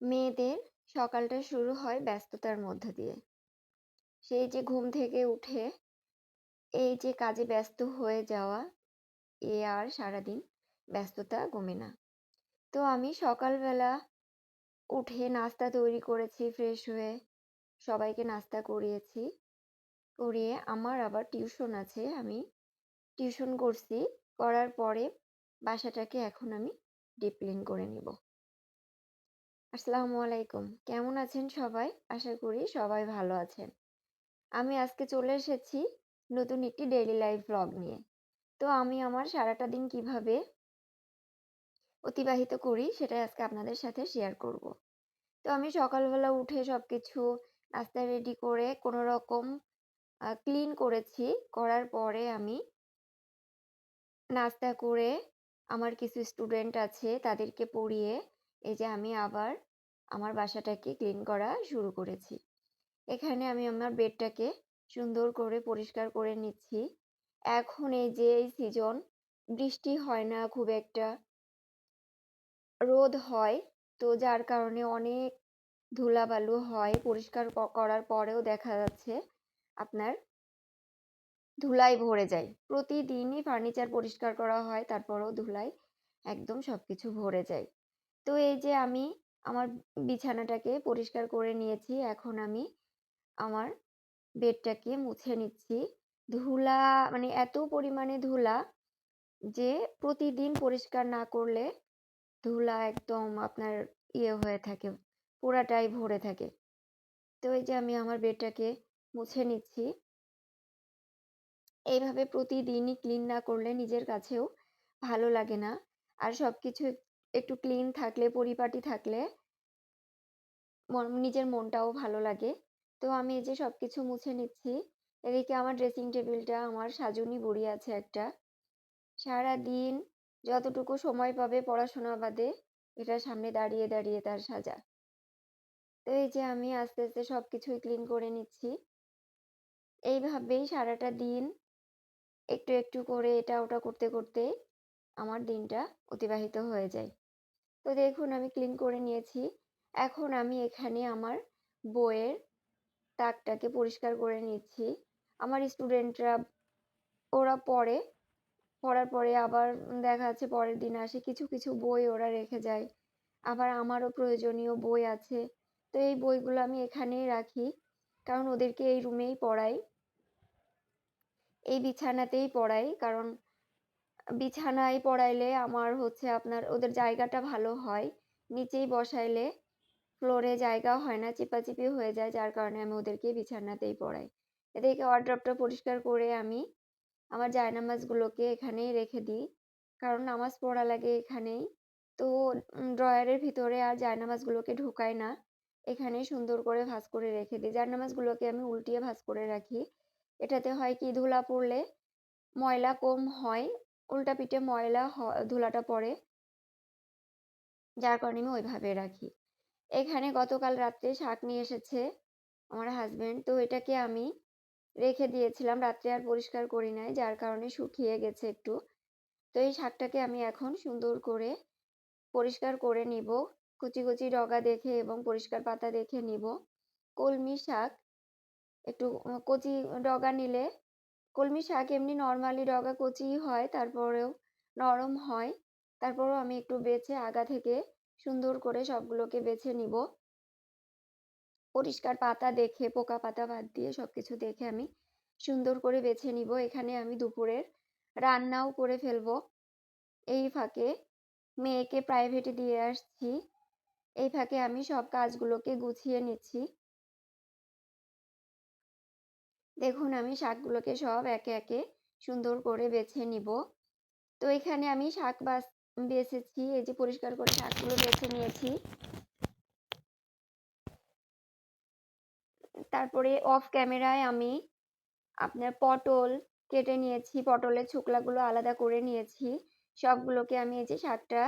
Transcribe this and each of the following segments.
মেয়েদের সকালটা শুরু হয় ব্যস্ততার মধ্য দিয়ে। সেই যে ঘুম থেকে উঠে এই যে কাজে ব্যস্ত হয়ে যাওয়া, এ আর সারাদিন ব্যস্ততা কমে না। তো আমি সকালবেলা উঠে নাস্তা তৈরি করেছি ফ্রেশ হয়ে, সবাইকে নাস্তা করিয়েছি। করিয়ে আমার আবার টিউশন আছে, আমি টিউশন করছি। করার পরে বাসাটাকে এখন আমি ডিপ ক্লিন করে নিব। আসসালামু আলাইকুম। কেমন আছেন সবাই? আশা করি সবাই ভালো আছেন। আমি আজকে চলে এসেছি নতুন একটি ডেইলি লাইফ ব্লগ নিয়ে। তো আমি আমার সারাটা দিন কীভাবে অতিবাহিত করি সেটাই আজকে আপনাদের সাথে শেয়ার করব। তো আমি সকালবেলা উঠে সবকিছু নাস্তা রেডি করে কোনরকম, আ ক্লিন করেছি। করার পরে আমি নাস্তা করে আমার কিছু স্টুডেন্ট আছে তাদেরকে পড়িয়ে এই যে আমি আবার আমার বাসাটাকে ক্লিন করা শুরু করেছি। এখানে আমি আমার বেডটাকে সুন্দর করে পরিষ্কার করে নিচ্ছি। এখন এই যে এই সিজন, বৃষ্টি হয় না, খুব একটা। রোদ হয়। তো যার কারণে অনেক ধুলাবালু হয়। পরিষ্কার করার পরেও দেখা যাচ্ছে আপনার ধুলায় ভরে যায়। প্রতিদিনই ফার্নিচার পরিষ্কার করা হয়, তারপরেও ধুলায় একদম সবকিছু ভরে যায়। তো এই যে আমি আমার বিছানাটাকে পরিষ্কার করে নিয়েছি। এখন আমি আমার বেডটাকে মুছে নিচ্ছি। ধুলা মানে এত পরিমাণে ধুলা যে প্রতিদিন পরিষ্কার না করলে ধুলা একদম আপনার ইয়ে হয়ে থাকে, পুরাটাই ভরে থাকে। তো এই যে আমি আমার বেডটাকে মুছে নিচ্ছি। এইভাবে প্রতিদিনই ক্লিন না করলে নিজের কাছেও ভালো লাগে না। আর সব সবকিছু একটু ক্লিন থাকলে, পরিপাটি থাকলে নিজের মনটাও ভালো লাগে। তো আমি এই যে সব কিছু মুছে নিচ্ছি। এদিকে আমার ড্রেসিং টেবিলটা আমার সাজুনি বুড়ি আছে একটা। সারাদিন যতটুকু সময় পাবে পড়াশোনা বাদে এটার সামনে দাঁড়িয়ে, দাঁড়িয়ে তার সাজা। তো এই যে আমি আস্তে, আস্তে সব কিছুই ক্লিন করে নিচ্ছি। এইভাবেই সারাটা দিন একটু, একটু করে এটা ওটা করতে, করতে আমার দিনটা অতিবাহিত হয়ে যায়। তো দেখুন আমি ক্লিন করে নিয়েছি। এখন আমি এখানে আমার বইয়ের তাকটাকে পরিষ্কার করে নিচ্ছি। আমার স্টুডেন্টরা ওরা পড়ে। পড়ার পরে আবার দেখা যাচ্ছে পরের দিন আসে কিছু, কিছু বই ওরা রেখে যায়। আবার আমারও প্রয়োজনীয় বই আছে। তো এই বইগুলো আমি এখানেই রাখি। কারণ ওদেরকে এই রুমেই পড়াই। এই বিছানাতেই পড়াই। কারণ বিছানায় পড়াইলে আমার হচ্ছে আপনার ওদের জায়গাটা ভালো হয়। নিচেই বসাইলে ফ্লোরে জায়গা হয় না, চিপাচিপি হয়ে যায়। যার কারণে আমি ওদেরকে বিছানাতেই পড়াই। এদিকে ওয়ারড্রবটা পরিষ্কার করে আমি আমার জায়নামাজগুলোকে এখানেই রেখে দিই। কারণ নামাজ পড়া লাগে এখানেই। তো ড্রয়ারের ভিতরে আর জায়নামাজগুলোকে ঢুকাই না। এখানেই সুন্দর করে ভাঁজ করে রেখে দিই। জায়নামাজগুলোকে আমি উল্টিয়ে ভাঁজ করে রাখি। এটাতে হয় কি ধুলা পড়লে ময়লা কম হয়। উল্টা পিঠে ময়লা ধুলাটা পড়ে। যার কারণে আমি ওইভাবে রাখি। এখানে গতকাল রাত্রে শাক নিয়ে এসেছে আমার হাসব্যান্ড। তো এটাকে আমি রেখে দিয়েছিলাম। রাত্রে আর পরিষ্কার করি নাই। যার কারণে শুকিয়ে গেছে একটু। তো এই শাকটাকে আমি এখন সুন্দর করে পরিষ্কার করে নিব। কুচি, কুচি ডগা দেখে এবং পরিষ্কার পাতা দেখে নিব। কলমি শাক একটু কচি ডগা নিলে কলমি শাক এমনি নরমালি ডগা কচিই হয়। তারপরেও নরম হয়। তারপরেও আমি একটু বেছে আগা থেকে সুন্দর করে সবগুলোকে বেছে নিব। পরিষ্কার পাতা দেখে, পোকা পাতা বাদ দিয়ে সবকিছু দেখে আমি সুন্দর করে বেছে নিব। এখানে আমি দুপুরের রান্নাও করে ফেলব। এই ফাঁকে মেয়েকে প্রাইভেটে দিয়ে আসছি। এই ফাঁকে আমি সব কাজগুলোকে গুছিয়ে নিচ্ছি। দেখুন আমি শাকগুলোকে সব একে, একে সুন্দর করে বেছে নিব। তো এখানে আমি শাক বাছ বেছেছি। এই যে পরিষ্কার করে শাকগুলো বেছে নিয়েছি। তারপরে অফ ক্যামেরায় আমি আপনার পটল কেটে নিয়েছি। পটলের ছোকলাগুলো আলাদা করে নিয়েছি। সবগুলোকে আমি এই যে শাকটা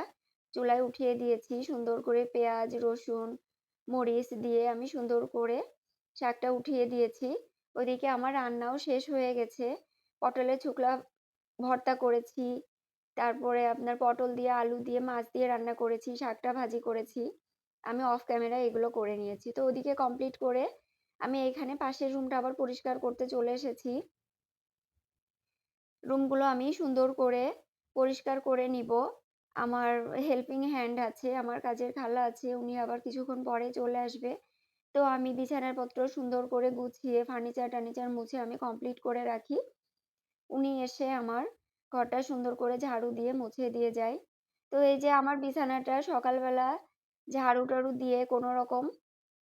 চুলায় উঠিয়ে দিয়েছি। সুন্দর করে পেঁয়াজ, রসুন, মরিচ দিয়ে আমি সুন্দর করে শাকটা উঠিয়ে দিয়েছি। ওইদিকে আমার রান্নাও শেষ হয়ে গেছে। পটলের ছোকলা ভর্তা করেছি। তারপরে আপনার পটল দিয়ে, আলু দিয়ে, মাছ দিয়ে রান্না করেছি। শাকটা ভাজি করেছি। আমি অফ ক্যামেরায় এগুলো করে নিয়েছি। তো ওদিকে কমপ্লিট করে আমি এখানে পাশের রুমটা আবার পরিষ্কার করতে চলে এসেছি। রুমগুলো আমি সুন্দর করে পরিষ্কার করে নিব। আমার হেল্পিং হ্যান্ড আছে, আমার কাজের খালা আছে। উনি আবার কিছুক্ষণ পরে চলে আসবে। তো আমি বিছানাপত্র সুন্দর করে গুছিয়ে ফার্নিচার-টার্নিচার মুছে আমি কমপ্লিট করে রাখি। উনি এসে আমার ঘরটা সুন্দর করে ঝাড়ু দিয়ে মুছে দিয়ে যায়। তো এই যে আমার বিছানাটা সকালবেলা ঝাড়ু-টাড়ু দিয়ে কোনো রকম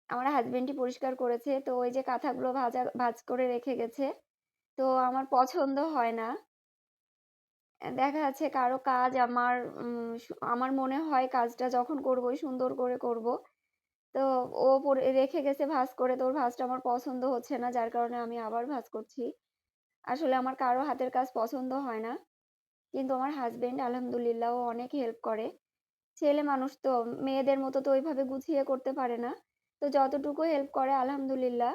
আমার হাসব্যান্ডই পরিষ্কার করেছে। তো ওই যে কাঁথাগুলো ভাজা, ভাজ করে রেখে গেছে। তো আমার পছন্দ হয় না। দেখা যাচ্ছে কারও কাজ আমার আমার মনে হয় কাজটা যখন করবই সুন্দর করে করব। তো ও রেখে গেছে ভাঁজ করে তো ওর ভাঁজটা আমার পছন্দ হচ্ছে না। যার কারণে আমি আবার ভাঁজ করছি। আসলে আমার কারও হাতের কাজ পছন্দ হয় না। কিন্তু আমার হাসব্যান্ড আলহামদুলিল্লাহ, ও অনেক হেল্প করে। ছেলে মানুষ তো, মেয়েদের মতো তো ওইভাবে গুছিয়ে করতে পারে না। তো যতটুকু হেল্প করে, আলহামদুলিল্লাহ,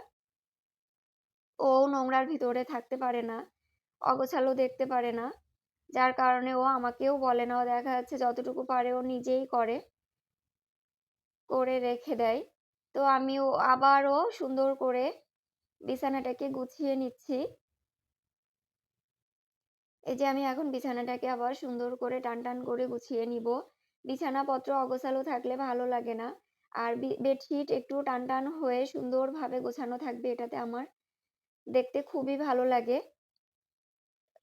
ও নোংরার ভিতরে থাকতে পারে না। অগোছালো দেখতে পারে না। যার কারণে ও আমাকেও বলে না। ও দেখা যাচ্ছে যতটুকু পারে ও নিজেই করে। করে রেখে দেয়। তো আমিও আবারও সুন্দর করে বিছানাটাকে গুছিয়ে নিচ্ছি। এই যে আমি এখন বিছানাটাকে আবার সুন্দর করে টানটান করে গুছিয়ে নিব। বিছানাপত্র অগোছালো থাকলে ভালো লাগে না। আর বেডশিট একটু টানটান হয়ে সুন্দরভাবে গোছানো থাকবে এটাতে আমার দেখতে খুবই ভালো লাগে।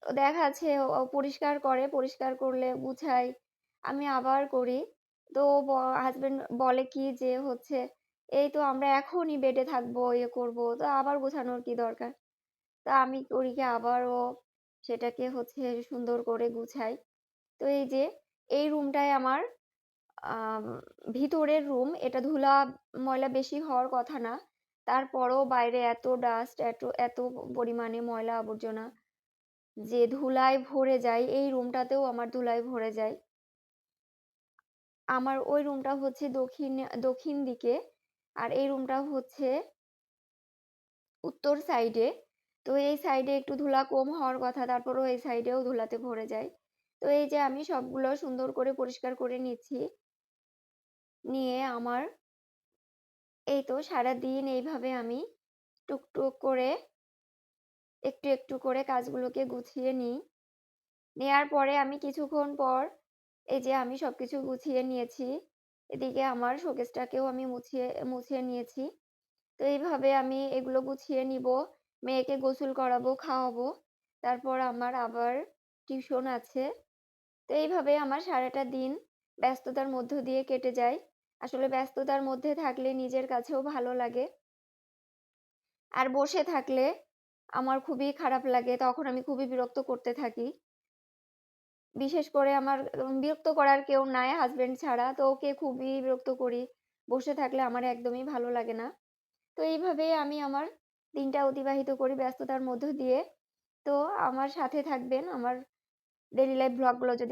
ও দেখা যাচ্ছে ও পরিষ্কার করে, পরিষ্কার করলে গুছাই। আমি আবার করি। তো ব হাসব্যান্ড বলে কি যে হচ্ছে, "এই তো আমরা এখনই বেডে থাকব, ইয়ে করব তো আবার গোছানোর কি দরকার?" তা আমি করি কি আবারও সেটাকে হচ্ছে সুন্দর করে গুছাই। তো এই যে এই রুমটায় আমার আম ভিতরের রুম। এটা ধুলা ময়লা বেশি হওয়ার কথা না। তারপরও বাইরে এত ডাস্ট, এত এত পরিমাণে ময়লা আবর্জনা যে ধুলায় ভরে যায়, এই রুমটাতেও আমার ধুলায় ভরে যায়। আমার ওই রুমটা হচ্ছে দক্ষিণে দক্ষিণ দিকে। আর এই রুমটা হচ্ছে উত্তর সাইডে। তো এই সাইডে একটু ধুলা কম হওয়ার কথা। তারপরেও এই সাইডেও ধুলাতে ভরে যায়। তো এই যে আমি সবগুলো সুন্দর করে পরিষ্কার করে নিচ্ছি। নিয়ে আমার এই তো সারাদিন এইভাবে আমি টুকটুক করে একটু, একটু করে কাজগুলোকে গুছিয়ে নিই। নেয়ার পরে আমি কিছুক্ষণ পর এই যে আমি সবকিছু গুছিয়ে নিয়েছি। এদিকে আমার শোকেসটাকেও আমি মুছিয়ে মুছিয়ে নিয়েছি। তো এইভাবে আমি এগুলো গুছিয়ে নিব। মেয়েকে গোসল করাবো, খাওয়াবো। তারপর আমার আবার টিউশন আছে। তো এইভাবে আমার সারাটা দিন ব্যস্ততার মধ্য দিয়ে কেটে যায়। আসলে ব্যস্ততার মধ্যে থাকলে নিজের কাছেও ভালো লাগে। আর বসে থাকলে আমার খুবই খারাপ লাগে। তখন আমি খুবই বিরক্ত করতে থাকি। বিশেষ করে আমার বিরক্ত করার কেউ নাই হাজবেন্ড ছাড়া। তো ওকে খুবই বিরক্ত করি। বসে থাকলে আমার একদমই ভালো লাগে না। তো এইভাবে আমি আমার দিনটা অতিবাহিত করি ব্যস্ততার মধ্য দিয়ে। তো আমার সাথে থাকবেন। আমার ডেইলি লাইফ ব্লগগুলো যদি